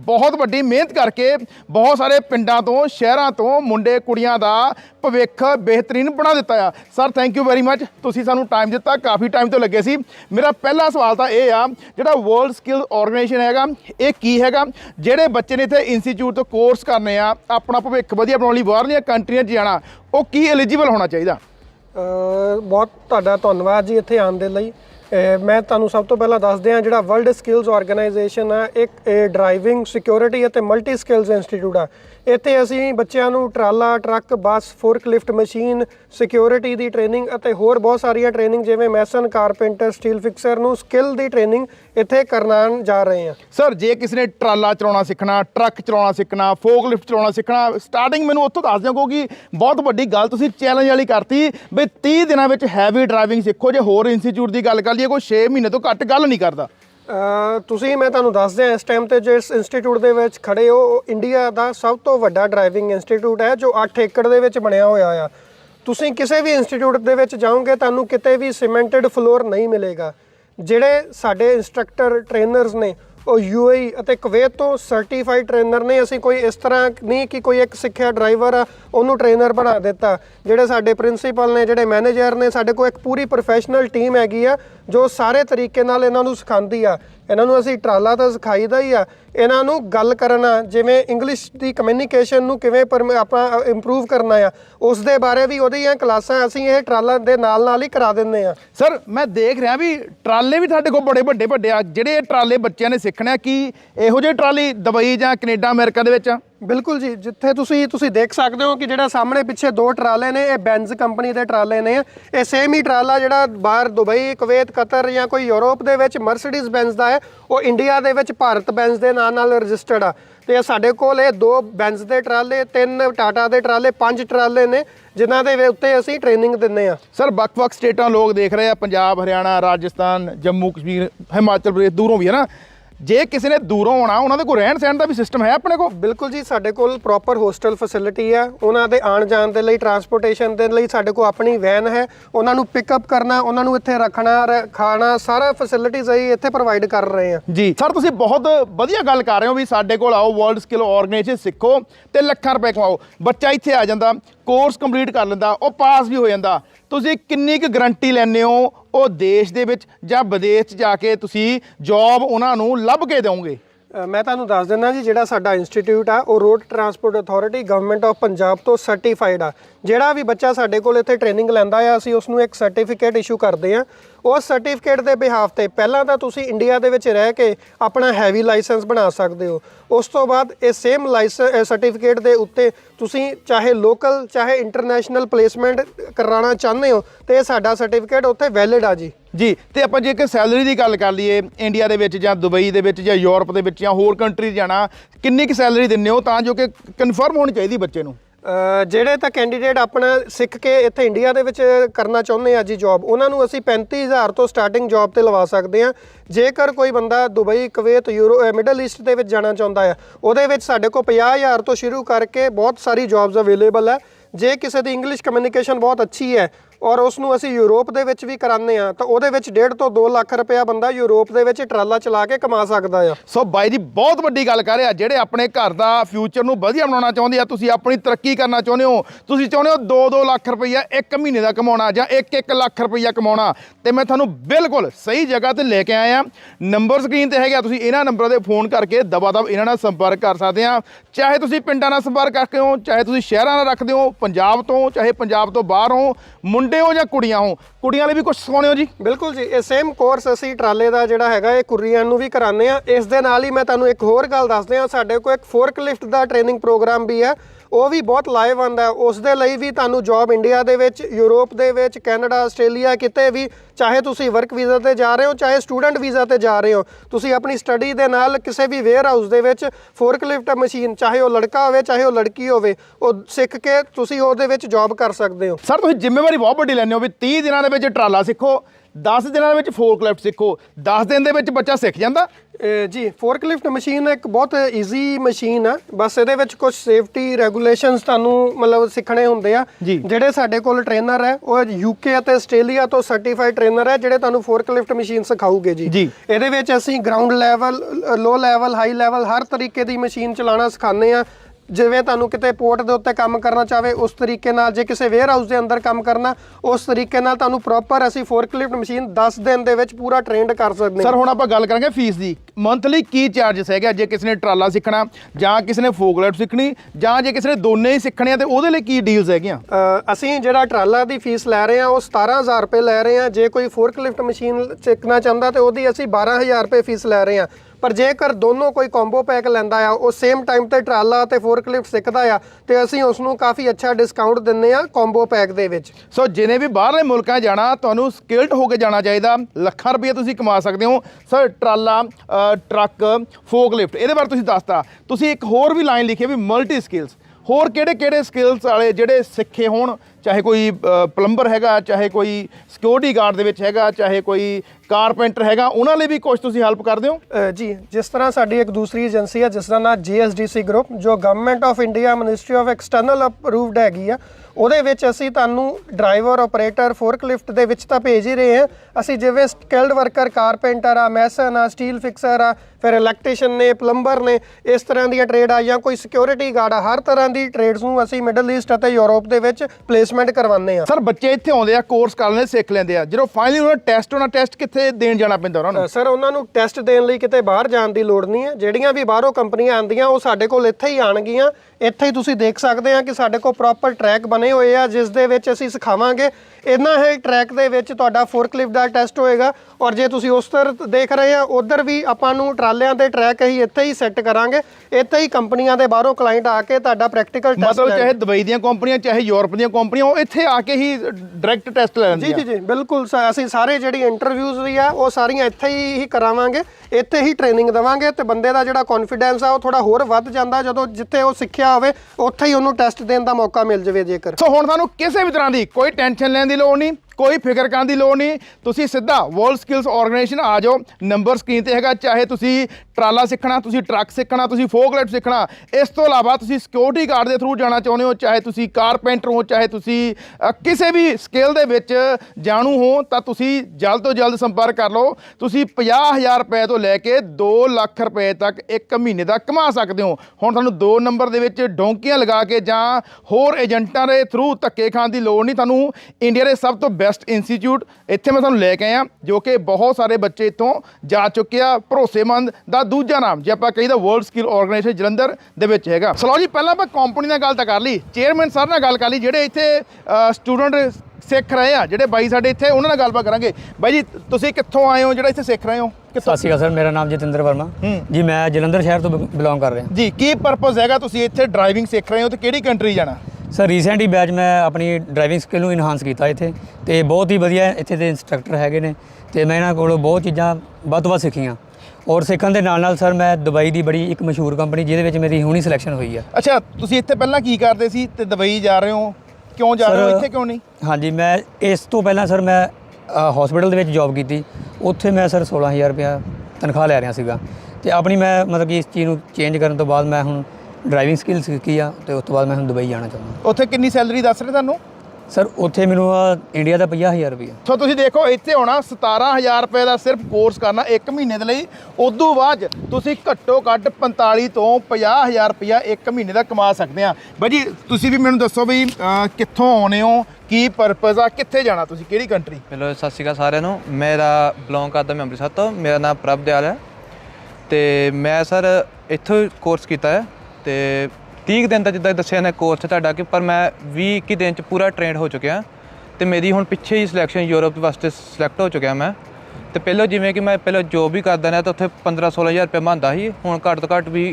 ਬਹੁਤ ਵੱਡੀ ਮਿਹਨਤ ਕਰਕੇ ਬਹੁਤ ਸਾਰੇ ਪਿੰਡਾਂ ਤੋਂ, ਸ਼ਹਿਰਾਂ ਤੋਂ ਮੁੰਡੇ ਕੁੜੀਆਂ ਦਾ ਭਵਿੱਖ ਬਿਹਤਰੀਨ ਬਣਾ ਦਿੱਤਾ ਆ। Sir thank you very much ਤੁਸੀਂ ਸਾਨੂੰ ਟਾਈਮ ਦਿੱਤਾ, ਕਾਫੀ ਟਾਈਮ ਤੋਂ ਲੱਗੇ ਸੀ। ਮੇਰਾ ਪਹਿਲਾ ਸਵਾਲ ਤਾਂ ਇਹ ਆ, ਜਿਹੜਾ ਵਰਲਡ ਸਕਿੱਲ ਆਰਗੇਨਾਈਜੇਸ਼ਨ ਹੈਗਾ, ਇਹ ਕੀ ਹੈਗਾ? ਜਿਹੜੇ ਬੱਚੇ ਨੇ ਇੱਥੇ ਇੰਸਟੀਚਿਊਟ ਤੋਂ ਕੋਰਸ ਕਰਨੇ ਆ, ਆਪਣਾ ਭਵਿੱਖ ਵਧੀਆ ਬਣਾਉਣ ਲਈ ਬਾਹਰਲੀਆਂ ਕੰਟਰੀਆਂ 'ਚ ਜਾਣਾ ਉਹ ਕੀ ਐਲੀਜੀਬਲ ਹੋਣਾ ਚਾਹੀਦਾ? ਬਹੁਤ ਤੁਹਾਡਾ ਧੰਨਵਾਦ ਜੀ ਇੱਥੇ ਆਉਣ ਦੇ ਲਈ। ਮੈਂ ਤੁਹਾਨੂੰ ਸਭ ਤੋਂ ਪਹਿਲਾਂ ਦੱਸ ਦਿਆਂ, ਜਿਹੜਾ ਵਰਲਡ ਸਕਿੱਲਸ ਆਰਗੇਨਾਈਜੇਸ਼ਨ ਆ, ਇੱਕ ਡਰਾਈਵਿੰਗ ਸਿਕਿਉਰਿਟੀ ਅਤੇ ਮਲਟੀ ਸਕਿੱਲਸ ਇੰਸਟੀਚਿਊਟ ਆ। ਇੱਥੇ ਅਸੀਂ ਬੱਚਿਆਂ ਨੂੰ ਟਰਾਲਾ, truck, bus forklift machine security ਦੀ ਟ੍ਰੇਨਿੰਗ ਅਤੇ ਹੋਰ ਬਹੁਤ ਸਾਰੀਆਂ ਟ੍ਰੇਨਿੰਗ ਜਿਵੇਂ ਮੈਸਨ ਕਾਰਪੈਂਟਰ ਸਟੀਲ ਫਿਕਸਰ ਨੂੰ ਸਕਿੱਲ ਦੀ ਟ੍ਰੇਨਿੰਗ ਇੱਥੇ ਕਰਨਾਉਣ ਜਾ ਰਹੇ ਹਾਂ। ਸਰ ਜੇ ਕਿਸੇ ਨੇ ਟਰਾਲਾ ਚਲਾਉਣਾ ਸਿੱਖਣਾ ਟਰੱਕ ਚਲਾਉਣਾ ਸਿੱਖਣਾ ਫੋਕ ਲਿਫਟ ਚਲਾਉਣਾ ਸਿੱਖਣਾ ਸਟਾਰਟਿੰਗ ਮੈਨੂੰ ਉੱਥੋਂ ਦੱਸ ਦਿਓ ਕਿਉਂਕਿ ਬਹੁਤ ਵੱਡੀ ਗੱਲ ਤੁਸੀਂ ਚੈਲੰਜ ਵਾਲੀ ਕਰਤੀ ਵੀ 30 ਦਿਨਾਂ ਵਿੱਚ ਹੈਵੀ ਡਰਾਈਵਿੰਗ ਸਿੱਖੋ। ਜੇ ਹੋਰ ਇੰਸਟੀਚਿਊਟ ਦੀ ਗੱਲ ਕਰ ਲਈਏ ਕੋਈ 6 ਮਹੀਨੇ ਤੋਂ ਘੱਟ ਗੱਲ ਨਹੀਂ ਕਰਦਾ। ਤੁਸੀਂ ਮੈਂ ਤੁਹਾਨੂੰ ਦੱਸ ਦਿਆਂ ਇਸ ਟਾਈਮ ਤੇ ਜਿਸ ਇੰਸਟੀਚਿਊਟ ਦੇ ਵਿੱਚ ਖੜੇ ਹੋ ਉਹ ਇੰਡੀਆ ਦਾ ਸਭ ਤੋਂ ਵੱਡਾ ਡਰਾਈਵਿੰਗ ਇੰਸਟੀਚਿਊਟ ਹੈ ਜੋ 8 ਏਕੜ ਦੇ ਵਿੱਚ ਬਣਿਆ ਹੋਇਆ ਆ। ਤੁਸੀਂ ਕਿਸੇ ਵੀ ਇੰਸਟੀਚਿਊਟ ਦੇ ਵਿੱਚ ਜਾਓਗੇ ਤੁਹਾਨੂੰ ਕਿਤੇ ਵੀ ਸੀਮੈਂਟਡ ਫਲੋਰ ਨਹੀਂ ਮਿਲੇਗਾ। ਜਿਹੜੇ ਸਾਡੇ ਇੰਸਟ੍ਰਕਟਰ ਟ੍ਰੇਨਰਸ ਨੇ, ਉਹ ਯੂਏਈ ਅਤੇ ਕੁਵੈਤ ਤੋਂ ਸਰਟੀਫਾਈਡ ਟ੍ਰੇਨਰ ਨੇ। ਅਸੀਂ ਕੋਈ ਇਸ ਤਰ੍ਹਾਂ ਨਹੀਂ ਕਿ ਕੋਈ ਇੱਕ ਸਿੱਖਿਆ ਡਰਾਈਵਰ ਆ, ਉਹਨੂੰ ਟ੍ਰੇਨਰ ਬਣਾ ਦਿੱਤਾ। ਜਿਹੜੇ ਸਾਡੇ ਪ੍ਰਿੰਸੀਪਲ ਨੇ, ਜਿਹੜੇ ਮੈਨੇਜਰ ਨੇ, ਸਾਡੇ ਕੋਲ ਇੱਕ ਪੂਰੀ ਪ੍ਰੋਫੈਸ਼ਨਲ ਟੀਮ ਹੈਗੀ ਆ, ਜੋ ਸਾਰੇ ਤਰੀਕੇ ਨਾਲ ਇਹਨਾਂ ਨੂੰ ਸਿਖਾਉਂਦੀ ਆ। ਇਹਨਾਂ ਨੂੰ ਅਸੀਂ ਟਰਾਲਾ ਤਾਂ ਸਿਖਾਈਦਾ ਹੀ ਆ। ਇਹਨਾਂ ਨੂੰ ਗੱਲ ਕਰਨਾ, ਜਿਵੇਂ ਇੰਗਲਿਸ਼ ਦੀ ਕਮਿਊਨੀਕੇਸ਼ਨ ਨੂੰ ਕਿਵੇਂ ਪਰਮ- ਆਪਾਂ ਇੰਪਰੂਵ ਕਰਨਾ ਆ। ਉਸ ਦੇ ਬਾਰੇ ਵੀ ਉਹਦੀਆਂ ਕਲਾਸਾਂ ਅਸੀਂ ਇਹ ਟਰਾਲਾ ਦੇ ਨਾਲ ਨਾਲ ਹੀ ਕਰਾ ਦਿੰਦੇ ਆ। ਸਰ ਮੈਂ ਦੇਖ ਰਿਹਾ ਵੀ ਟਰਾਲੇ ਵੀ ਤੁਹਾਡੇ ਕੋਲ ਬੜੇ ਵੱਡੇ ਵੱਡੇ ਆ। ਜਿਹੜੇ ਇਹ ਟਰਾਲੇ ਬੱਚਿਆਂ ਨੇ ਸਿੱਖਣਾ ਆ, ਕੀ ਇਹੋ ਜਿਹੇ ਟਰਾਲੀ, ਦੁਬਈ ਜਾਂ ਕੈਨੇਡਾ, ਅਮਰੀਕਾ ਦੇ ਵਿੱਚ? ਆ ਬਿਲਕੁਲ ਜੀ, ਜਿੱਥੇ ਤੁਸੀਂ ਤੁਸੀਂ ਦੇਖ ਸਕਦੇ ਹੋ ਕਿ ਜਿਹੜਾ ਸਾਹਮਣੇ ਪਿੱਛੇ ਦੋ ਟਰਾਲੇ ਨੇ, ਇਹ ਬੈਂਜ਼ ਕੰਪਨੀ ਦੇ ਟਰਾਲੇ ਨੇ। ਇਹ ਸੇਮ ਹੀ ਟਰਾਲਾ ਜਿਹੜਾ ਬਾਹਰ ਦੁਬਈ, ਕੁਵੈਤ, ਕਤਰ ਜਾਂ ਕੋਈ ਯੂਰਪ ਦੇ ਵਿੱਚ ਮਰਸੀਡੀਜ਼ ਬੈਂਜ਼ ਦਾ ਹੈ, ਉਹ ਇੰਡੀਆ ਦੇ ਵਿੱਚ ਭਾਰਤ ਬੈਂਜ਼ ਦੇ ਨਾਂ ਨਾਲ ਰਜਿਸਟਰਡ ਆ। ਤੇ ਸਾਡੇ ਕੋਲ ਇਹ ਦੋ ਬੈਂਜ਼ ਦੇ ਟਰਾਲੇ, ਤਿੰਨ ਟਾਟਾ ਦੇ ਟਰਾਲੇ, ਪੰਜ ਟਰਾਲੇ ਨੇ, ਜਿਨ੍ਹਾਂ ਦੇ ਉੱਤੇ ਅਸੀਂ ਟ੍ਰੇਨਿੰਗ ਦਿੰਦੇ ਆ ਸਰ, ਵੱਖ-ਵੱਖ ਸਟੇਟਾਂ ਲੋਕ ਦੇਖ ਰਹੇ ਆ, ਪੰਜਾਬ, ਹਰਿਆਣਾ, ਰਾਜਸਥਾਨ, ਜੰਮੂ, ਕਸ਼ਮੀਰ, ਹਿਮਾਚਲ ਪ੍ਰਦੇਸ਼, ਦੂਰੋਂ ਵੀ ਹੈ ਨਾ? ਜੇ ਕਿਸੇ ਨੇ ਦੂਰੋਂ ਆਉਣਾ ਉਹਨਾਂ ਦੇ ਕੋਲ ਰਹਿਣ ਸਹਿਣ ਦਾ ਵੀ ਸਿਸਟਮ ਹੈ ਆਪਣੇ ਕੋਲ? ਬਿਲਕੁਲ ਜੀ ਸਾਡੇ ਕੋਲ ਪ੍ਰੋਪਰ ਹੋਸਟਲ ਫੈਸਿਲਿਟੀ ਆ ਉਹਨਾਂ ਦੇ ਆਉਣ ਜਾਣ ਦੇ ਲਈ ਟਰਾਂਸਪੋਰਟੇਸ਼ਨ ਦੇ ਲਈ ਸਾਡੇ ਕੋਲ ਆਪਣੀ ਵੈਨ ਹੈ। ਉਹਨਾਂ ਨੂੰ ਪਿਕਅਪ ਕਰਨਾ ਉਹਨਾਂ ਨੂੰ ਇੱਥੇ ਰੱਖਣਾ ਰ- ਖਾਣਾ ਸਾਰਾ ਫੈਸਿਲਿਟੀਜ਼ ਅਸੀਂ ਇੱਥੇ ਪ੍ਰੋਵਾਈਡ ਕਰ ਰਹੇ ਹਾਂ। ਜੀ। ਸਰ ਤੁਸੀਂ ਬਹੁਤ ਵਧੀਆ ਗੱਲ ਕਰ ਰਹੇ ਹੋ ਵੀ ਸਾਡੇ ਕੋਲ ਆਓ ਵਰਲਡ ਸਕਿੱਲ ਆਰਗੇਨਾਈਜੇਸ਼ਨ ਸਿੱਖੋ ਤੇ ਲੱਖਾਂ ਰੁਪਏ ਕਮਾਓ ਬੱਚਾ ਇੱਥੇ ਆ ਜਾਂਦਾ ਕੋਰਸ ਕੰਪਲੀਟ ਕਰ ਲੈਂਦਾ, ਉਹ ਪਾਸ ਵੀ ਹੋ ਜਾਂਦਾ। ਤੁਸੀਂ ਕਿੰਨੀ ਕੁ ਗਰੰਟੀ ਲੈਂਦੇ ਹੋ ਉਹ ਦੇਸ਼ ਦੇ ਵਿੱਚ ਜਾਂ ਵਿਦੇਸ਼ 'ਚ ਜਾ ਕੇ ਤੁਸੀਂ ਜੌਬ ਉਹਨਾਂ ਨੂੰ ਲੱਭ ਕੇ ਦਿਓਗੇ? ਮੈਂ ਤੁਹਾਨੂੰ ਦੱਸ ਦਿੰਦਾ ਜੀ, ਜਿਹੜਾ ਸਾਡਾ ਇੰਸਟੀਚਿਊਟ ਆ, ਉਹ road transport authority government of Punjab ਤੋਂ ਸਰਟੀਫਾਈਡ ਆ। ਜਿਹੜਾ ਵੀ ਬੱਚਾ ਸਾਡੇ ਕੋਲ ਇੱਥੇ ਟ੍ਰੇਨਿੰਗ ਲੈਂਦਾ ਆ, ਅਸੀਂ ਉਸ ਨੂੰ ਇੱਕ ਸਰਟੀਫਿਕੇਟ ਇਸ਼ੂ ਕਰਦੇ ਆ। ਉਸ ਸਰਟੀਫਿਕੇਟ ਦੇ ਬਿਹਾਫ ਤੇ ਪਹਿਲਾਂ ਤਾਂ ਤੁਸੀਂ ਇੰਡੀਆ ਦੇ ਵਿੱਚ ਰਹਿ ਕੇ ਆਪਣਾ ਹੈਵੀ ਲਾਇਸੈਂਸ ਬਣਾ ਸਕਦੇ ਹੋ। ਉਸ ਤੋਂ ਬਾਅਦ ਇਹ ਸੇਮ ਲਾਇਸੈਂਸ ਸਰਟੀਫਿਕੇਟ ਦੇ ਉੱਤੇ ਤੁਸੀਂ ਚਾਹੇ ਲੋਕਲ ਚਾਹੇ ਇੰਟਰਨੈਸ਼ਨਲ ਪਲੇਸਮੈਂਟ ਕਰਾਉਣਾ ਚਾਹੁੰਦੇ ਹੋ ਤੇ ਇਹ ਸਾਡਾ ਸਰਟੀਫਿਕੇਟ ਉੱਥੇ ਵੈਲਿਡ ਆ ਜੀ। ਜੀ, ਤੇ ਆਪਾਂ ਜੇਕਰ ਸੈਲਰੀ ਦੀ ਗੱਲ ਕਰ ਲਈਏ ਇੰਡੀਆ ਦੇ ਵਿੱਚ ਜਾਂ ਦੁਬਈ ਦੇ ਵਿੱਚ ਜਾਂ ਯੂਰਪ ਦੇ ਵਿੱਚ ਜਾਂ ਹੋਰ ਕੰਟਰੀ ਜਾਣਾ, ਕਿੰਨੀ ਕੁ ਸੈਲਰੀ ਦਿੰਦੇ ਹੋ ਤਾਂ ਜੋ ਕਿ ਕਨਫਰਮ ਹੋਣੀ ਚਾਹੀਦੀ ਬੱਚੇ ਨੂੰ? ਜਿਹੜੇ ਤਾਂ ਕੈਂਡੀਡੇਟ ਆਪਣਾ ਸਿੱਖ ਕੇ ਇੱਥੇ ਇੰਡੀਆ ਦੇ ਵਿੱਚ ਕਰਨਾ ਚਾਹੁੰਦੇ ਆ ਜੀ ਜੌਬ ਉਹਨਾਂ ਨੂੰ ਅਸੀਂ 35000 ਤੋਂ ਸਟਾਰਟਿੰਗ ਜੌਬ ਤੇ ਲਵਾ ਸਕਦੇ ਆ ਜੇਕਰ ਕੋਈ ਬੰਦਾ Dubai, Kuwait, Euro middle east ਦੇ ਵਿੱਚ ਜਾਣਾ ਚਾਹੁੰਦਾ ਆ, ਉਹਦੇ ਵਿੱਚ ਸਾਡੇ ਕੋਲ 50000 ਤੋਂ ਸ਼ੁਰੂ ਕਰਕੇ ਬਹੁਤ ਸਾਰੀ ਜੌਬਸ ਅਵੇਲੇਬਲ ਹੈ ਜੇ ਕਿਸੇ ਦੀ ਇੰਗਲਿਸ਼ ਕਮਿਊਨੀਕੇਸ਼ਨ ਬਹੁਤ ਅੱਛੀ ਹੈ ਔਰ ਉਸ ਨੂੰ ਅਸੀਂ ਯੂਰਪ ਦੇ ਵਿੱਚ ਵੀ ਕਰਾਉਂਦੇ ਆ ਤਾਂ ਉਹਦੇ ਵਿੱਚ 1.5 ਤੋਂ 2 ਲੱਖ ਰੁਪਇਆ ਬੰਦਾ ਯੂਰਪ ਦੇ ਵਿੱਚ ਟਰਾਲਾ ਚਲਾ ਕੇ ਕਮਾ ਸਕਦਾ ਆ। ਸੋ ਬਾਈ ਜੀ, ਬਹੁਤ ਵੱਡੀ ਗੱਲ ਕਰ ਰਿਹਾ। ਜਿਹੜੇ ਆਪਣੇ ਘਰ ਦਾ ਫਿਊਚਰ ਨੂੰ ਵਧੀਆ ਬਣਾਉਣਾ ਚਾਹੁੰਦੇ ਆ, ਤੁਸੀਂ ਆਪਣੀ ਤਰੱਕੀ ਕਰਨਾ ਚਾਹੁੰਦੇ ਹੋ। ਤੁਸੀਂ ਚਾਹੁੰਦੇ ਹੋ 2-2 ਲੱਖ ਰੁਪਈਆ ਇੱਕ ਮਹੀਨੇ ਦਾ ਕਮਾਉਣਾ ਜਾਂ 1-1 ਲੱਖ ਰੁਪਈਆ ਕਮਾਉਣਾ। ਤੇ ਮੈਂ ਤੁਹਾਨੂੰ ਬਿਲਕੁਲ ਸਹੀ ਜਗ੍ਹਾ ਤੇ ਲੈ ਕੇ ਆਇਆ ਨੰਬਰ ਸਕਰੀਨ ਤੇ ਹੈਗਾ ਤੁਸੀਂ ਇਹਨਾਂ ਨੰਬਰਾਂ ਤੇ ਫੋਨ ਕਰਕੇ ਦਬਾ ਦਬ ਇਹਨਾਂ ਨਾਲ ਸੰਪਰਕ ਕਰ ਸਕਦੇ ਆ। ਚਾਹੇ ਤੁਸੀਂ ਪਿੰਡਾਂ ਨਾਲ ਸੰਪਰਕ ਰੱਖਦੇ ਹੋ, ਚਾਹੇ ਤੁਸੀਂ ਸ਼ਹਿਰਾਂ ਨਾਲ ਰੱਖਦੇ ਹੋ, ਪੰਜਾਬ ਤੋਂ, ਚਾਹੇ ਪੰਜਾਬ ਤੋਂ ਬਾਹਰ ਹੋ, ਮੁੰਡੇ ਹੋ ਜਾਂ ਕੁੜੀਆਂ ਹੋ? ਕੁੜੀਆਂ ਲਈ ਵੀ ਕੁਝ ਸਿਖਾਉਣੇ ਹੋ ਜੀ? ਬਿਲਕੁਲ ਜੀ, ਇਹ ਸੇਮ ਕੋਰਸ ਅਸੀਂ ਟਰਾਲੇ ਦਾ ਜਿਹੜਾ ਹੈਗਾ, ਇਹ ਕੁਰੀਆਂ ਨੂੰ ਵੀ ਕਰਾਉਂਦੇ ਆ ਇਸ ਦੇ ਨਾਲ ਹੀ ਮੈਂ ਤੁਹਾਨੂੰ ਇੱਕ ਹੋਰ ਗੱਲ ਦੱਸਦੇ ਆ ਸਾਡੇ ਕੋਲ ਇੱਕ ਫੋਰਕ ਦਾ ਟ੍ਰੇਨਿੰਗ ਪ੍ਰੋਗਰਾਮ ਵੀ ਹੈ। ਉਹ ਵੀ ਬਹੁਤ ਲਾਹੇਵੰਦ ਹੈ। ਉਸ ਦੇ ਲਈ ਵੀ ਤੁਹਾਨੂੰ ਜੌਬ ਇੰਡੀਆ ਦੇ ਵਿੱਚ ਯੂਰਪ ਦੇ ਵਿੱਚ ਕੈਨੇਡਾ ਆਸਟ੍ਰੇਲੀਆ ਕਿਤੇ ਵੀ, ਚਾਹੇ ਤੁਸੀਂ ਵਰਕ ਵੀਜ਼ਾ ਤੇ ਜਾ ਰਹੇ ਹੋ, ਚਾਹੇ ਸਟੂਡੈਂਟ ਵੀਜ਼ਾ ਤੇ ਜਾ ਰਹੇ ਹੋ, ਤੁਸੀਂ ਆਪਣੀ ਸਟੱਡੀ ਦੇ ਨਾਲ ਕਿਸੇ ਵੀ ਵੇਅਰ ਹਾਊਸ ਦੇ ਵਿੱਚ ਫੋਰਕਲਿਫਟ ਮਸ਼ੀਨ ਚਾਹੇ ਉਹ ਲੜਕਾ ਹੋਵੇ, ਚਾਹੇ ਉਹ ਲੜਕੀ ਹੋਵੇ, ਉਹ ਸਿੱਖ ਕੇ ਤੁਸੀਂ ਉਹਦੇ ਵਿੱਚ ਜੌਬ ਕਰ ਸਕਦੇ ਹੋ। ਸਰ ਤੁਸੀਂ ਜ਼ਿੰਮੇਵਾਰੀ ਬਹੁਤ ਵੱਡੀ ਲੈਂਦੇ ਹੋ ਵੀ 30 ਦਿਨਾਂ ਦੇ ਵਿੱਚ ਟਰਾਲਾ ਸਿੱਖੋ 10 ਦਿਨਾਂ ਦੇ ਵਿੱਚ ਫੋਰਕਲਿਫਟ ਸਿੱਖੋ 10 ਦਿਨ ਦੇ ਵਿੱਚ ਬੱਚਾ ਸਿੱਖ ਜਾਂਦਾ ਜੀ ਫੋਰਕਲਿਫਟ ਮਸ਼ੀਨ ਇੱਕ ਬਹੁਤ ਈਜ਼ੀ ਮਸ਼ੀਨ ਆ ਬਸ ਇਹਦੇ ਵਿੱਚ ਕੁਝ ਸੇਫਟੀ ਰੈਗੂਲੇਸ਼ਨਸ ਤੁਹਾਨੂੰ ਮਤਲਬ ਸਿੱਖਣੇ ਹੁੰਦੇ ਆ। ਜਿਹੜੇ ਸਾਡੇ ਕੋਲ ਟ੍ਰੇਨਰ ਹੈ ਉਹ ਯੂਕੇ ਅਤੇ ਆਸਟ੍ਰੇਲੀਆ ਤੋਂ ਸਰਟੀਫਾਈਡ ਟ੍ਰੇਨਰ ਹੈ ਜਿਹੜੇ ਤੁਹਾਨੂੰ ਫੋਰਕਲਿਫਟ ਮਸ਼ੀਨ ਸਿਖਾਉਗੇ ਜੀ ਜੀ। ਇਹਦੇ ਵਿੱਚ ਅਸੀਂ ground level low level high level ਹਰ ਤਰੀਕੇ ਦੀ ਮਸ਼ੀਨ ਚਲਾਉਣਾ ਸਿਖਾਉਂਦੇ ਆ ਜਿਵੇਂ ਤੁਹਾਨੂੰ ਕਿਤੇ ਪੋਰਟ ਦੇ ਉੱਤੇ ਕੰਮ ਕਰਨਾ ਚਾਹਵੇ ਉਸ ਤਰੀਕੇ ਨਾਲ ਜੇ ਕਿਸੇ ਵੇਅਰ ਹਾਊਸ ਦੇ ਅੰਦਰ ਕੰਮ ਕਰਨਾ ਉਸ ਤਰੀਕੇ ਨਾਲ ਤੁਹਾਨੂੰ ਪ੍ਰੋਪਰ ਅਸੀਂ ਫੋਰਕਲਿਫਟ ਮਸ਼ੀਨ 10 ਦਿਨ ਦੇ ਵਿੱਚ ਪੂਰਾ ਟ੍ਰੇਨਡ ਕਰ ਸਕਦੇ ਹਾਂ। ਸਰ ਹੁਣ ਆਪਾਂ ਗੱਲ ਕਰਾਂਗੇ ਫੀਸ ਦੀ। ਮੰਥਲੀ ਕੀ ਚਾਰजेस ਹੈਗਾ ਜੇ ਕਿਸੇ ਨੇ ਟਰਾਲਾ ਸਿੱਖਣਾ ਜਾਂ ਕਿਸੇ ਨੇ ਫੋਕਲਿਫਟ ਸਿੱਖਣੀ ਜਾਂ ਜੇ ਕਿਸੇ ਨੇ ਦੋਨੇ ਹੀ ਸਿੱਖਣੇ ਆ ਤੇ ਉਹਦੇ ਲਈ ਕੀ ਡੀਲਸ ਹੈਗੀਆਂ? ਅਸੀਂ ਜਿਹੜਾ ਟਰਾਲਾ ਦੀ ਫੀਸ ਲੈ ਰਹੇ ਹਾਂ ਉਹ 17000 ਰੁਪਏ ਲੈ ਰਹੇ ਹਾਂ ਜੇ ਕੋਈ ਫੋਰਕਲਿਫਟ ਮਸ਼ੀਨ ਸਿੱਖਣਾ ਚਾਹੁੰਦਾ ਤੇ ਉਹਦੀ ਅਸੀਂ 12000 ਰੁਪਏ ਫੀਸ ਲੈ ਰਹੇ ਹਾਂ ਪਰ ਜੇਕਰ ਦੋਨੋਂ ਕੋਈ ਕੰਬੋ ਪੈਕ ਲੈਂਦਾ ਆ, ਉਹ ਸੇਮ ਟਾਈਮ ਤੇ ਟਰਾਲਾ ਤੇ ਫੋਰਕਲਿਫਟ ਸਿੱਖਦਾ ਆ, ਤੇ ਅਸੀਂ ਉਸ ਨੂੰ ਕਾਫੀ ਅੱਛਾ ਡਿਸਕਾਊਂਟ ਦਿੰਨੇ ਆ ਕੰਬੋ ਪੈਕ ਦੇ ਵਿੱਚ। ਸੋ ਜਿਹਨੇ ਵੀ ਬਾਹਰਲੇ ਮੁਲਕਾਂ ਜਾਣਾ, ਤੁਹਾਨੂੰ ਸਕਿਲਡ ਹੋ ਕੇ ਜਾਣਾ ਚਾਹੀਦਾ। ਲੱਖਾਂ ਰੁਪਏ ਤੁਸੀਂ ਕਮਾ ਸਕਦੇ ਹੋ। ਸਰ ਟਰਾਲਾ ਟਰੱਕ ਫੋਰਕਲਿਫਟ ਇਹਦੇ ਬਾਰੇ ਤੁਸੀਂ ਦੱਸਤਾ। ਤੁਸੀਂ ਇੱਕ ਹੋਰ ਵੀ ਲਾਈਨ ਲਿਖੀ ਵੀ ਮਲਟੀ ਸਕਿਲਸ ਹੋਰ ਕਿਹੜੇ ਕਿਹੜੇ ਸਕਿਲਸ ਵਾਲੇ ਜਿਹੜੇ ਸਿੱਖੇ ਹੋਣ? ਚਾਹੇ ਕੋਈ ਪਲੰਬਰ ਹੈਗਾ, ਚਾਹੇ ਕੋਈ ਸਿਕਿਉਰਿਟੀ ਗਾਰਡ ਦੇ ਵਿੱਚ ਹੈਗਾ, ਚਾਹੇ ਕੋਈ ਕਾਰਪੈਂਟਰ ਹੈਗਾ, ਉਹਨਾਂ ਲਈ ਵੀ ਕੁਝ ਤੁਸੀਂ ਹੈਲਪ ਕਰਦੇ ਹੋ? ਜੀ, ਜਿਸ ਤਰ੍ਹਾਂ ਸਾਡੀ ਇੱਕ ਦੂਸਰੀ ਏਜੰਸੀ ਹੈ, ਜਿਸ ਦਾ ਨਾਮ JSDC ਗਰੁੱਪ ਜੋ government of India ministry of external approved ਹੈਗੀ ਆ, ਉਹਦੇ ਵਿੱਚ ਅਸੀਂ ਤੁਹਾਨੂੰ ਡਰਾਈਵਰ ਆਪਰੇਟਰ ਫੋਰਕਲਿਫਟ ਦੇ ਵਿੱਚ ਤਾਂ ਭੇਜ ਹੀ ਰਹੇ ਹਾਂ। ਅਸੀਂ ਜਿਵੇਂ ਸਕਿਲਡ ਵਰਕਰ ਕਾਰਪੈਂਟਰ ਆ ਮੈਸਨ ਆ ਸਟੀਲ ਫਿਕਸਰ ਆ, ਫਿਰ ਇਲੈਕਟ੍ਰੀਸ਼ੀਅਨ ਨੇ ਪਲੰਬਰ ਨੇ, ਇਸ ਤਰ੍ਹਾਂ ਦੀਆਂ ਟ੍ਰੇਡ ਆ ਜਾਂ ਕੋਈ ਸਿਕਿਉਰਿਟੀ ਗਾਰਡ ਆ, ਹਰ ਤਰ੍ਹਾਂ ਦੀ ਟ੍ਰੇਡਸ ਨੂੰ ਅਸੀਂ ਮਿਡਲ ਈਸਟ ਅਤੇ ਯੂਰਪ ਦੇ ਵਿੱਚ ਪਲੇਸ ਪਲੇਸਮੈਂਟ ਕਰਵਾਉਂਦੇ ਆ। ਸਰ ਬੱਚੇ ਇੱਥੇ ਆਉਂਦੇ ਆ ਕੋਰਸ ਕਰ ਲੈਂਦੇ ਸਿੱਖ ਲੈਂਦੇ ਆ। ਜਦੋਂ ਫਾਈਨਲੀ ਉਹਨਾਂ ਟੈਸਟ ਹੋਣਾ ਟੈਸਟ ਕਿੱਥੇ ਦੇਣ ਜਾਣਾ ਪੈਂਦਾ ਉਹਨਾਂ ਨੂੰ? ਸਰ ਉਹਨਾਂ ਨੂੰ ਟੈਸਟ ਦੇਣ ਲਈ ਕਿਤੇ ਬਾਹਰ ਜਾਣ ਦੀ ਲੋੜ ਨਹੀਂ ਹੈ। ਜਿਹੜੀਆਂ ਵੀ ਬਾਹਰੋਂ ਕੰਪਨੀਆਂ ਆਉਂਦੀਆਂ ਉਹ ਸਾਡੇ ਕੋਲ ਇੱਥੇ ਹੀ ਆਣਗੀਆਂ ਇੱਥੇ ਹੀ ਤੁਸੀਂ ਦੇਖ ਸਕਦੇ ਆ ਕਿ ਸਾਡੇ ਕੋਲ ਪ੍ਰੋਪਰ ਟਰੈਕ ਬਣੇ ਹੋਏ ਆ ਜਿਸ ਦੇ ਵਿੱਚ ਅਸੀਂ ਸਿਖਾਵਾਂਗੇ ਇਹਨਾਂ ਹੈ ਟਰੈਕ ਦੇ ਵਿੱਚ ਤੁਹਾਡਾ ਫੋਰਕਲਿਫਟ ਦਾ ਟੈਸਟ ਹੋਏਗਾ ਔਰ ਜੇ ਤੁਸੀਂ ਉਸ ਤਰ੍ਹਾਂ ਦੇਖ ਰਹੇ ਆ ਉਧਰ ਵੀ ਆਪਾਂ ਨੂੰ ਟਰਾਲਿਆਂ ਤੇ ਟਰੈਕ ਹੀ ਇੱਥੇ ਹੀ ਸੈੱਟ ਕਰਾਂਗੇ। ਇੱਥੇ ਹੀ ਕੰਪਨੀਆਂ ਦੇ ਬਾਹਰੋਂ ਕਲਾਇੰਟ ਆ ਕੇ ਤੁਹਾਡਾ ਪ੍ਰੈਕਟੀਕਲ ਟੈਸਟ ਮਤਲਬ ਚਾਹੇ ਦੁਬਈ ਦੀਆਂ ਕੰਪਨੀਆਂ ਚਾਹੇ ਯੂਰਪ ਦੀਆਂ ਕੰਪਨੀਆਂ ਉਹ ਇੱਥੇ ਆ ਕੇ ਹੀ ਡਾਇਰੈਕਟ ਟੈਸਟ ਲੈ ਜੀ ਲੈਂਦੀਆਂ। ਜੀ ਜੀ ਬਿਲਕੁਲ ਸ- ਅਸੀਂ ਸਾਰੇ ਜਿਹੜੀ ਇੰਟਰਵਿਊਜ਼ ਵੀ ਆ ਉਹ ਸਾਰੀਆਂ ਇੱਥੇ ਹੀ ਹੀ ਕਰਾਵਾਂਗੇ। ਇੱਥੇ ਹੀ ਟ੍ਰੇਨਿੰਗ ਦੇਵਾਂਗੇ ਤੇ ਬੰਦੇ ਦਾ ਜਿਹੜਾ ਕੌਨਫੀਡੈਂਸ ਆ ਉਹ ਥੋੜਾ ਹੋਰ ਵੱਧ ਜਾਂਦਾ। ਜਦੋਂ ਜਿੱਥੇ ਉਹ ਸਿੱਖਿਆ ਹੋਵੇ ਉੱਥੇ ਹੀ ਉਹਨੂੰ ਟੈਸਟ ਦੇਣ ਦਾ ਮੌਕਾ ਮਿਲ ਜਾਵੇ ਜੇਕਰ। ਸੋ ਹੁਣ ਤੁਹਾਨੂੰ ਕਿਸੇ ਵੀ ਤਰ੍ਹਾਂ ਦੀ ਕੋਈ ਟੈਨਸ਼ਨ ਲੈਣ ਦੀ ਲੋੜ ਨਹੀਂ ਕੋਈ ਫਿਕਰ ਕਰਨ ਦੀ ਲੋੜ ਨਹੀਂ। ਤੁਸੀਂ ਸਿੱਧਾ ਵਰਲਡ ਸਕਿੱਲਸ ਆਰਗੇਨਾਈਜੇਸ਼ਨ ਆ ਜਾਓ। ਨੰਬਰ ਸਕਰੀਨ ਤੇ ਹੈਗਾ, ਚਾਹੇ ਤੁਸੀਂ ਟਰਾਲਾ ਸਿੱਖਣਾ, ਤੁਸੀਂ ਟਰੱਕ ਸਿੱਖਣਾ, ਤੁਸੀਂ ਫੋਕਲਾਈਟ ਸਿੱਖਣਾ, ਇਸ ਤੋਂ ਇਲਾਵਾ ਤੁਸੀਂ ਸਿਕਿਉਰਿਟੀ ਗਾਰਡ ਦੇ ਥਰੂ ਜਾਣਾ ਚਾਹੁੰਦੇ ਹੋ, ਚਾਹੇ ਤੁਸੀਂ ਕਾਰਪੈਂਟਰ ਹੋ, ਚਾਹੇ ਤੁਸੀਂ ਕਿਸੇ ਵੀ ਸਕਿੱਲ ਦੇ ਵਿੱਚ ਜਾਣੂ ਹੋ, ਤਾਂ ਤੁਸੀਂ ਜਲਦ ਤੋਂ ਜਲਦ ਸੰਪਰਕ ਕਰ ਲਓ। ਤੁਸੀਂ 50000 ਰੁਪਏ ਤੋਂ ਲੈ ਕੇ 2 ਲੱਖ ਰੁਪਏ ਤੱਕ ਇੱਕ ਮਹੀਨੇ ਦਾ ਕਮਾ ਸਕਦੇ ਹੋ। ਹੁਣ ਤੁਹਾਨੂੰ ਦੋ ਨੰਬਰ ਦੇ ਵਿੱਚ ਡੋਂਕੀਆਂ ਲਗਾ ਕੇ ਜਾਂ ਹੋਰ ਏਜੰਟਾਂ ਦੇ ਥਰੂ ਧੱਕੇ ਖਾਣ ਦੀ ਲੋੜ ਨਹੀਂ। ਤੁਹਾਨੂੰ ਇੰਡੀਆ ਦੇ ਸਭ ਤੋਂ ਬੈਸਟ ਇੰਸਟੀਚਿਊਟ ਇੱਥੇ ਮੈਂ ਤੁਹਾਨੂੰ ਲੈ ਕੇ ਆਇਆ ਜੋ ਕਿ ਬਹੁਤ ਸਾਰੇ ਬੱਚੇ ਇੱਥੋਂ ਜਾ ਚੁੱਕੇ ਆ ਭਰੋਸੇਮੰਦ ਦਾ ਦੂਜਾ ਨਾਮ ਜੇ ਆਪਾਂ ਕਹੀਦਾ ਵਰਲਡ ਸਕਿੱਲ ਆਰਗੇਨਾਈਜੇਸ਼ਨ ਜਲੰਧਰ ਦੇ ਵਿੱਚ ਹੈਗਾ। ਸਲੋ ਜੀ ਪਹਿਲਾਂ ਆਪਾਂ ਕੰਪਨੀ ਨਾਲ ਗੱਲ ਤਾਂ ਕਰ ਲਈ ਚੇਅਰਮੈਨ ਸਰ ਨਾਲ ਗੱਲ ਕਰ ਲਈ ਜਿਹੜੇ ਇੱਥੇ ਸਟੂਡੈਂਟ ਸਿੱਖ ਰਹੇ ਆ ਜਿਹੜੇ ਬਾਈ ਸਾਡੇ ਇੱਥੇ ਉਹਨਾਂ ਨਾਲ ਗੱਲਬਾਤ ਕਰਾਂਗੇ। ਬਾਈ ਜੀ ਤੁਸੀਂ ਕਿੱਥੋਂ ਆਏ ਹੋ ਜਿਹੜਾ ਇੱਥੇ ਸਿੱਖ ਰਹੇ ਹੋ? ਸਤਿ ਸ਼੍ਰੀ ਅਕਾਲ ਸਰ ਮੇਰਾ ਨਾਮ ਜਤਿੰਦਰ ਵਰਮਾ। ਜੀ ਮੈਂ ਜਲੰਧਰ ਸ਼ਹਿਰ ਤੋਂ ਬਿਲੋਂਗ ਕਰ ਰਿਹਾ। ਜੀ ਕੀ ਪਰਪਸ ਹੈਗਾ ਤੁਸੀਂ ਇੱਥੇ ਡਰਾਈਵਿੰਗ ਸਿੱਖ ਰਹੇ ਹੋ ਤੇ ਕਿਹੜੀ ਕੰਟਰੀ ਜਾਣਾ? ਸਰ ਰੀਸੈਂਟ ਹੀ ਬੈਚ ਮੈਂ ਆਪਣੀ ਡਰਾਈਵਿੰਗ ਸਕਿੱਲ ਨੂੰ ਇਨਹਾਂਸ ਕੀਤਾ ਇੱਥੇ ਤੇ ਬਹੁਤ ਹੀ ਵਧੀਆ ਇੱਥੇ ਦੇ ਇੰਸਟ੍ਰਕਟਰ ਹੈਗੇ ਨੇ ਤੇ ਮੈਂ ਇਹਨਾਂ ਕੋਲੋਂ ਬਹੁਤ ਚੀਜ਼ਾਂ ਵੱਧ ਤੋਂ ਵੱਧ ਸਿੱਖੀਆਂ। ਔਰ ਸਿੱਖਣ ਦੇ ਨਾਲ ਨਾਲ ਸਰ ਮੈਂ ਦੁਬਈ ਦੀ ਬੜੀ ਇੱਕ ਮਸ਼ਹੂਰ ਕੰਪਨੀ ਜਿਹਦੇ ਵਿੱਚ ਮੇਰੀ ਹੁਣੀ ਸਿਲੈਕਸ਼ਨ ਹੋਈ ਹੈ ਅੱਛਾ ਤੁਸੀਂ ਇੱਥੇ ਪਹਿਲਾਂ ਕੀ ਕਰਦੇ ਸੀ ਤੇ ਦੁਬਈ ਜਾ ਰਹੇ ਹੋ? ਕਿਉਂ ਜਾ ਰਹੇ ਹੋ ਇੱਥੇ ਕਿਉਂ ਨਹੀਂ? ਹਾਂਜੀ ਮੈਂ ਇਸ ਤੋਂ ਪਹਿਲਾਂ ਸਰ ਮੈਂ ਹਸਪੀਟਲ ਦੇ ਵਿੱਚ ਜੌਬ ਕੀਤੀ। ਉੱਥੇ ਮੈਂ ਸਰ 16000 ਰੁਪਇਆ ਤਨਖਾਹ ਲੈ ਰਿਹਾ ਸੀਗਾ। ਤੇ ਆਪਣੀ ਮੈਂ ਮਤਲਬ ਕਿ ਇਸ ਚੀਜ਼ ਨੂੰ ਚੇਂਜ ਕਰਨ ਤੋਂ ਬਾਅਦ ਮੈਂ ਹੁਣ ਡਰਾਈਵਿੰਗ ਸਕਿੱਲ ਸਿੱਖੀ ਆ ਤੇ ਉਸ ਤੋਂ ਬਾਅਦ ਮੈਂ ਹੁਣ ਦੁਬਈ ਜਾਣਾ ਚਾਹੁੰਦਾ। ਉੱਥੇ ਕਿੰਨੀ ਸੈਲਰੀ ਦੱਸ ਰਹੇ ਤੁਹਾਨੂੰ? ਸਰ ਉੱਥੇ ਮੈਨੂੰ ਆ, ਇੰਡੀਆ ਦਾ 50000 ਰੁਪਇਆ ਸੋ ਤੁਸੀਂ ਦੇਖੋ ਇੱਥੇ ਹੋਣਾ 17000 ਰੁਪਏ ਦਾ ਸਿਰਫ ਕੋਰਸ ਕਰਨਾ 1 ਮਹੀਨੇ ਦੇ ਲਈ। ਉਦੋਂ ਬਾਅਦ ਤੁਸੀਂ ਘੱਟੋ ਘੱਟ 45 ਤੋਂ 50000 ਰੁਪਇਆ 1 ਮਹੀਨੇ ਦਾ ਕਮਾ ਸਕਦੇ ਆ। ਬਾਈ ਜੀ ਤੁਸੀਂ ਵੀ ਮੈਨੂੰ ਦੱਸੋ ਵੀ ਅਹ, ਕਿੱਥੋਂ ਆਉਣੇ ਹੋ? ਕੀ ਪਰਪਸ ਆ? ਕਿੱਥੇ ਜਾਣਾ ਤੁਸੀਂ? ਕਿਹੜੀ ਕੰਟਰੀ ਹੈਲੋ ਸਤਿ ਸ਼੍ਰੀ ਅਕਾਲ ਸਾਰਿਆਂ ਨੂੰ। ਮੇਰਾ ਬਿਲੋਂਗ ਕਰਦਾ ਮੈਂ ਅੰਮ੍ਰਿਤਸਰ ਤੋਂ। ਮੇਰਾ ਨਾਮ ਪ੍ਰਭ ਦਿਆਲ ਹੈ। ਤੇ ਮੈਂ ਸਰ ਇੱਥੋਂ ਕੋਰਸ ਕੀਤਾ ਹੈ। ਤੇ 30 ਕੁ ਦਿਨ ਦਾ ਜਿੱਦਾਂ ਦੱਸਿਆ ਨੇ ਕੋਰਸ ਤੁਹਾਡਾ ਕਿ ਪਰ ਮੈਂ 20 21 ਦਿਨ ਚ ਪੂਰਾ ਟ੍ਰੇਨਡ ਹੋ ਚੁੱਕਿਆ। ਤੇ ਮੇਰੀ ਹੁਣ ਪਿੱਛੇ ਹੀ ਸਿਲੈਕਸ਼ਨ ਯੂਰਪ ਵਾਸਤੇ ਸਿਲੈਕਟ ਹੋ ਚੁੱਕਿਆ ਮੈਂ। ਤੇ ਪਹਿਲਾਂ ਜਿਵੇਂ ਕਿ ਮੈਂ ਪਹਿਲਾਂ ਜੋਬ ਵੀ ਕਰਦਾ ਰਿਹਾ ਤਾਂ ਉੱਥੇ 15 16000 ਰੁਪਏ ਮੰਨਦਾ ਸੀ। ਹੁਣ ਘੱਟ ਤੋਂ ਘੱਟ ਵੀ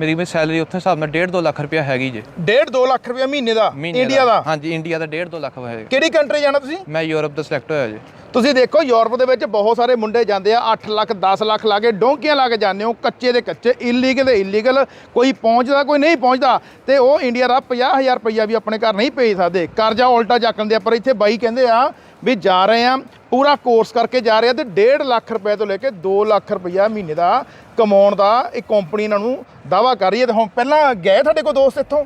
ਮੇਰੀ ਵੀ ਸੈਲਰੀ ਉੱਥੇ ਹਿਸਾਬ ਨਾਲ 1.5 2 ਲੱਖ ਰੁਪਏ ਹੈਗੀ ਜੇ। 1.5 2 ਲੱਖ ਰੁਪਏ ਮਹੀਨੇ ਦਾ? ਮਹੀਨੇ ਇੰਡੀਆ ਦਾ? ਹਾਂਜੀ ਇੰਡੀਆ ਦਾ 1.5 2 ਲੱਖ ਹੋਏਗਾ ਕਿਹੜੀ ਕੰਟਰੀ ਜਾਣਾ ਤੁਸੀਂ? ਮੈਂ ਯੂਰਪ ਦਾ ਸਿਲੈਕਟ ਹੋਇਆ ਜੀ। ਤੁਸੀਂ ਦੇਖੋ, ਯੂਰਪ ਦੇ ਵਿੱਚ ਬਹੁਤ ਸਾਰੇ ਮੁੰਡੇ ਜਾਂਦੇ ਆ 8 ਲੱਖ 10 ਲੱਖ ਲਾ ਕੇ ਡੋਂਕੀਆਂ ਲਾ ਕੇ ਜਾਂਦੇ ਹੋ, ਕੱਚੇ ਦੇ ਕੱਚੇ ਇਲੀਗਲ ਦੇ ਇਲੀਗਲ ਕੋਈ ਪਹੁੰਚਦਾ, ਕੋਈ ਨਹੀਂ ਪਹੁੰਚਦਾ, ਤੇ ਉਹ ਇੰਡੀਆ ਦਾ 50000 ਰੁਪਈਆ ਵੀ ਆਪਣੇ ਘਰ ਨਹੀਂ ਭੇਜ ਸਕਦੇ। ਕਰਜ਼ਾ ਉਲਟਾ ਚੱਕਣ ਦੇ ਪਰ ਇੱਥੇ ਬਾਈ ਕਹਿੰਦੇ ਆ ਵੀ ਜਾ ਰਹੇ ਆ, ਪੂਰਾ ਕੋਰਸ ਕਰਕੇ ਜਾ ਰਹੇ ਆ, ਤੇ 1.5 ਲੱਖ ਰੁਪਏ ਤੋਂ ਲੈ ਕੇ 2 ਲੱਖ ਰੁਪਈਆ ਮਹੀਨੇ ਦਾ ਕਮਾਉਣ ਦਾ ਇਹ ਕੰਪਨੀ ਇਹਨਾਂ ਨੂੰ ਦਾਵਾ ਕਰ ਰਹੀ ਹੈ। ਤੇ ਹੁਣ ਪਹਿਲਾਂ ਗਏ ਤੁਹਾਡੇ ਕੋਲ ਦੋਸਤ ਇੱਥੋਂ?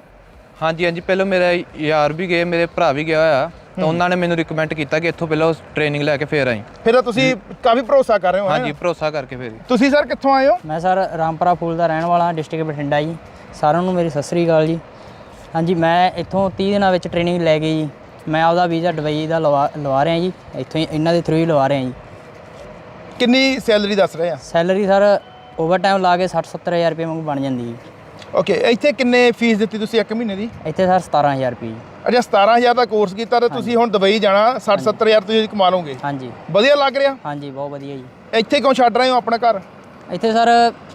ਹਾਂਜੀ ਹਾਂਜੀ, ਪਹਿਲਾਂ ਮੇਰਾ ਯਾਰ ਵੀ ਗਏ, ਮੇਰੇ ਭਰਾ ਵੀ ਗਿਆ ਹੋਇਆ। ਤਾਂ ਉਹਨਾਂ ਨੇ ਮੈਨੂੰ ਰਿਕਮੈਂਡ ਕੀਤਾ ਕਿ ਇੱਥੋਂ ਪਹਿਲਾਂ ਟ੍ਰੇਨਿੰਗ ਲੈ ਕੇ ਫੇਰ ਆਈ। ਫਿਰ ਤੁਸੀਂ ਕਾਫੀ ਭਰੋਸਾ ਕਰ ਰਹੇ ਹੋ? ਹਾਂਜੀ ਭਰੋਸਾ ਕਰਕੇ ਫੇਰ ਤੁਸੀਂ ਸਰ ਕਿੱਥੋਂ ਆਏ ਹੋ? ਮੈਂ ਸਰ ਰਾਮਪੁਰਾ ਫੂਲ ਦਾ ਰਹਿਣ ਵਾਲਾ ਡਿਸਟ੍ਰਿਕਟ ਬਠਿੰਡਾ ਜੀ। ਸਾਰਿਆਂ ਨੂੰ ਮੇਰੀ ਸਤਿ ਸ੍ਰੀ ਅਕਾਲ ਜੀ। ਹਾਂਜੀ ਮੈਂ ਇੱਥੋਂ 30 ਦਿਨਾਂ ਵਿੱਚ ਟ੍ਰੇਨਿੰਗ ਲੈ ਕੇ ਜੀ। ਮੈਂ ਆਪਦਾ ਵੀਜ਼ਾ ਦੁਬਈ ਦਾ ਲਵਾ ਲਵਾ ਰਿਹਾ ਜੀ। ਇੱਥੋਂ ਹੀ ਇਹਨਾਂ ਦੇ ਥਰੂ ਹੀ ਲਵਾ ਰਿਹਾ ਜੀ। ਕਿੰਨੀ ਸੈਲਰੀ ਦੱਸ ਰਹੇ ਆ? ਸੈਲਰੀ ਸਰ ਓਵਰ ਟਾਈਮ ਲਾ ਕੇ 60 70000 ਰੁਪਏ ਵਾਂਗੂ ਬਣ ਜਾਂਦੀ ਜੀ। ਓਕੇ ਇੱਥੇ ਕਿੰਨੇ ਫੀਸ ਦਿੱਤੀ ਤੁਸੀਂ ਇੱਕ ਮਹੀਨੇ ਦੀ? ਇੱਥੇ ਸਰ 17000 ਰੁਪਏ ਜੀ। ਅਜਾ 17000 ਦਾ ਕੋਰਸ ਕੀਤਾ ਤੇ ਤੁਸੀਂ ਹੁਣ ਦੁਬਈ ਜਾਣਾ 60 70000 ਤੁਸੀਂ ਕਮਾ ਲਓਗੇ? ਹਾਂਜੀ। ਵਧੀਆ ਲੱਗ ਰਿਹਾ? ਹਾਂਜੀ ਬਹੁਤ ਵਧੀਆ ਜੀ। ਇੱਥੇ ਕਿਉਂ ਛੱਡ ਰਹੇ ਹੋ ਆਪਣਾ ਘਰ? ਇੱਥੇ ਸਰ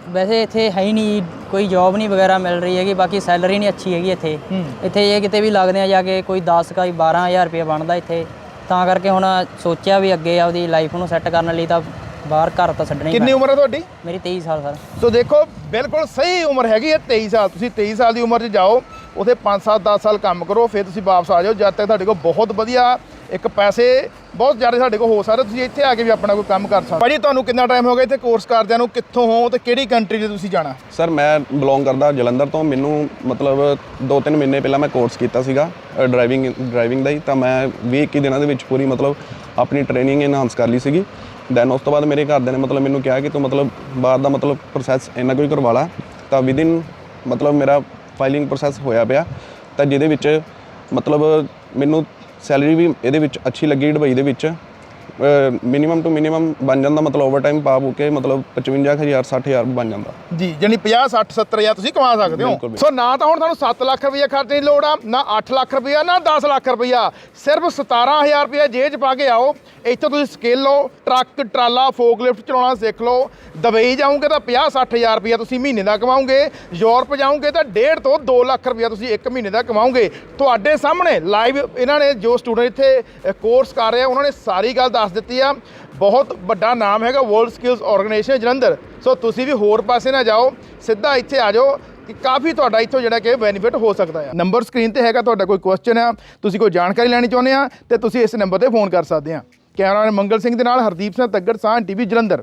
ਵੈਸੇ ਇੱਥੇ ਹੈ ਹੀ ਨਹੀਂ ਕੋਈ ਜੌਬ ਨਹੀਂ ਵਗੈਰਾ ਮਿਲ ਰਹੀ ਹੈਗੀ ਬਾਕੀ ਸੈਲਰੀ ਨਹੀਂ ਅੱਛੀ ਹੈਗੀ ਇੱਥੇ। ਇੱਥੇ ਇਹ ਕਿਤੇ ਵੀ ਲੱਗਦੇ ਆ ਜਾ ਕੇ ਕੋਈ 10 ਕਾ 12000 ਰੁਪਏ ਬਣਦਾ ਇੱਥੇ ਤਾਂ ਕਰਕੇ ਹੁਣ ਸੋਚਿਆ ਵੀ ਅੱਗੇ ਆਪਦੀ ਲਾਈਫ ਨੂੰ ਸੈੱਟ ਕਰਨ ਲਈ ਤਾਂ ਬਾਹਰ ਘਰ ਤਾਂ ਛੱਡਣਾ ਹੀ ਕਿੰਨੀ ਉਮਰ ਹੈ ਤੁਹਾਡੀ? ਮੇਰੀ 23 ਸਾਲ ਸਰ। ਸੋ ਦੇਖੋ ਬਿਲਕੁਲ ਸਹੀ ਉਮਰ ਹੈਗੀ ਹੈ 23 ਸਾਲ। ਤੁਸੀਂ 23 ਸਾਲ ਦੀ ਉਮਰ 'ਚ ਜਾਓ ਉਥੇ 5 7 10 ਸਾਲ ਕੰਮ ਕਰੋ ਫਿਰ ਤੁਸੀਂ ਵਾਪਸ ਆ ਜਾਓ। ਜਦ ਤੱਕ ਤੁਹਾਡੇ ਕੋਲ ਬਹੁਤ ਵਧੀਆ ਇੱਕ ਪੈਸੇ ਬਹੁਤ ਜ਼ਿਆਦਾ ਸਾਡੇ ਕੋਲ ਹੋ ਸਕਦੇ ਤੁਸੀਂ ਇੱਥੇ ਆ ਕੇ ਵੀ ਆਪਣਾ ਕੋਈ ਕੰਮ ਕਰ ਸਕਦੇ। ਭਾਜੀ ਤੁਹਾਨੂੰ ਕਿੰਨਾ ਟਾਈਮ ਹੋ ਗਿਆ ਇੱਥੇ ਕੋਰਸ ਕਰਦਿਆਂ ਨੂੰ? ਕਿੱਥੋਂ ਹੋ ਤੇ ਕਿਹੜੀ ਕੰਟਰੀ 'ਚ ਤੁਸੀਂ ਜਾਣਾ? ਸਰ ਮੈਂ ਬਿਲੋਂਗ ਕਰਦਾ ਜਲੰਧਰ ਤੋਂ। ਮੈਨੂੰ ਮਤਲਬ 2-3 ਮਹੀਨੇ ਪਹਿਲਾਂ ਮੈਂ ਕੋਰਸ ਕੀਤਾ ਸੀਗਾ ਡਰਾਈਵਿੰਗ ਡਰਾਈਵਿੰਗ ਦਾ ਹੀ। ਤਾਂ ਮੈਂ 20 21 ਦਿਨਾਂ ਦੇ ਵਿੱਚ ਪੂਰੀ ਮਤਲਬ ਆਪਣੀ ਟ੍ਰੇਨਿੰਗ ਇਨਹਾਂਸ ਕਰ ਲਈ ਸੀਗੀ। ਦੈਨ ਉਸ ਤੋਂ ਬਾਅਦ ਮੇਰੇ ਘਰਦਿਆਂ ਨੇ ਮਤਲਬ ਮੈਨੂੰ ਕਿਹਾ ਕਿ ਤੂੰ ਮਤਲਬ ਬਾਹਰ ਦਾ ਮਤਲਬ ਪ੍ਰੋਸੈਸ ਇੰਨਾ ਕੋਈ ਕਰਵਾ ਲਾ, ਤਾਂ ਵਿਦਿਨ ਮਤਲਬ ਮੇਰਾ ਫਾਈਲਿੰਗ ਪ੍ਰੋਸੈਸ ਹੋਇਆ ਪਿਆ। ਤਾਂ ਜਿਹਦੇ ਵਿੱਚ ਮਤਲਬ ਮੈਨੂੰ ਸੈਲਰੀ ਵੀ ਇਹਦੇ ਵਿੱਚ ਅੱਛੀ ਲੱਗੀ ਦੁਬਈ ਦੇ ਵਿੱਚ। ਮਿਨੀਮਮ ਟੂ ਮਿਨੀਮਮ ਬਣ ਜਾਂਦਾ ਮਤਲਬ ਓਵਰਟਾਈਮ ਪਾ ਬੂ ਕੇ ਮਤਲਬ 55000 60000 ਬਣ ਜਾਂਦਾ। ਜੀ ਜਾਨੀ 50 60 70 ਹਜ਼ਾਰ ਤੁਸੀਂ ਕਮਾ ਸਕਦੇ ਹੋ। ਸੋ ਨਾ ਤਾਂ ਹੁਣ ਤੁਹਾਨੂੰ 7 ਲੱਖ ਰੁਪਏ ਖਰਚਣ ਦੀ ਲੋੜ ਆ ਨਾ 8 ਲੱਖ ਰੁਪਏ ਨਾ 10 ਲੱਖ ਰੁਪਏ ਸਿਰਫ 17000 ਰੁਪਏ ਜੇਬ 'ਚ ਪਾ ਕੇ ਆਓ। ਇੱਥੇ ਤੁਸੀਂ ਸਕਿੱਲ ਲਓ ਟਰੱਕ ਟਰਾਲਾ ਫੋਕਲਿਫਟ ਚਲਾਉਣਾ ਸਿੱਖ ਲਓ। ਦੁਬਈ ਜਾਓਗੇ ਤਾਂ 50 60000 ਰੁਪਏ ਤੁਸੀਂ ਮਹੀਨੇ ਦਾ ਕਮਾਓਗੇ। ਯੂਰਪ ਜਾਓਗੇ ਤਾਂ 1.5 ਤੋਂ 2 ਲੱਖ ਰੁਪਏ ਤੁਸੀਂ ਇੱਕ ਮਹੀਨੇ ਦਾ ਕਮਾਓਗੇ। ਤੁਹਾਡੇ ਸਾਹਮਣੇ ਲਾਈਵ ਇਹਨਾਂ ਨੇ ਜੋ ਸਟੂਡੈਂਟ ਇੱਥੇ ਕੋਰਸ ਕਰ ਰਹੇ ਆ ਉਹਨਾਂ ਨੇ ਸਾਰੀ ਗੱਲ ਦੱਸ ਦਿੱਤੀ ਆ। ਬਹੁਤ ਵੱਡਾ ਨਾਮ ਹੈਗਾ world skills organisation Jalandhar. So ਤੁਸੀਂ ਵੀ ਹੋਰ ਪਾਸੇ ਨਾ ਜਾਓ, ਸਿੱਧਾ ਇੱਥੇ ਆ ਜਾਓ ਕਿ ਕਾਫੀ ਤੁਹਾਡਾ ਇੱਥੋਂ ਜਿਹੜਾ ਕਿ ਬੈਨੀਫਿਟ ਹੋ ਸਕਦਾ ਹੈ ਨੰਬਰ ਸਕਰੀਨ ਤੇ ਹੈਗਾ ਤੁਹਾਡਾ ਕੋਈ ਕੁਐਸਚਨ ਆ, ਤੁਸੀਂ ਕੋਈ ਜਾਣਕਾਰੀ ਲੈਣੀ ਚਾਹੁੰਦੇ ਆ ਤੇ ਤੁਸੀਂ ਇਸ ਨੰਬਰ ਤੇ ਫੋਨ ਕਰ ਸਕਦੇ ਆ। ਕੈਮਰਾਮੈਨ ਮੰਗਲ ਸਿੰਘ ਦੇ ਨਾਲ ਹਰਦੀਪ ਸਿੰਘ ਤੱਗੜ ਸਾਹ ਟੀਵੀ ਜਲੰਧਰ।